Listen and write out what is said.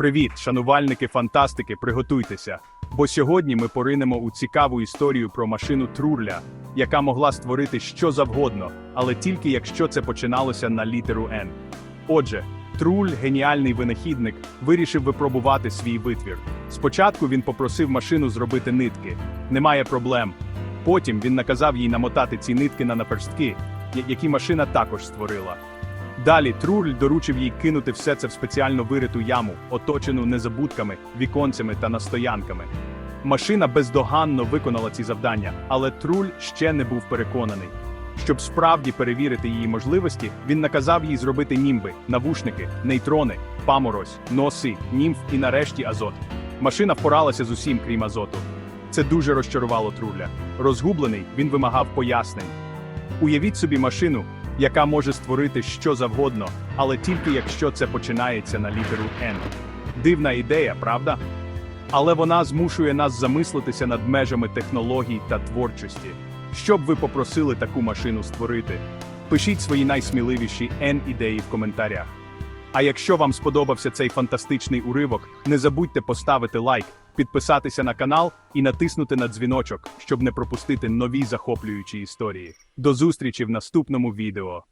Привіт, шанувальники фантастики, приготуйтеся. Бо сьогодні ми поринемо у цікаву історію про машину Трурля, яка могла створити що завгодно, але тільки якщо це починалося на літеру Н. Отже, Труль, геніальний винахідник, вирішив випробувати свій витвір. Спочатку він попросив машину зробити нитки. Немає проблем. Потім він наказав їй намотати ці нитки на наперстки, які машина також створила. Далі Труль доручив їй кинути все це в спеціально вириту яму, оточену незабудками, віконцями та настоянками. Машина бездоганно виконала ці завдання, але Труль ще не був переконаний. Щоб справді перевірити її можливості, він наказав їй зробити німби, навушники, нейтрони, паморозь, носи, німф і нарешті азот. Машина впоралася з усім, крім азоту. Це дуже розчарувало Труля. Розгублений, він вимагав пояснень. Уявіть собі машину, яка може створити що завгодно, але тільки якщо це починається на літеру N. Дивна ідея, правда? Але вона змушує нас замислитися над межами технологій та творчості. Що б ви попросили таку машину створити? Пишіть свої найсміливіші N ідеї в коментарях. А якщо вам сподобався цей фантастичний уривок, не забудьте поставити лайк, підписатися на канал і натиснути на дзвіночок, щоб не пропустити нові захоплюючі історії. До зустрічі в наступному відео.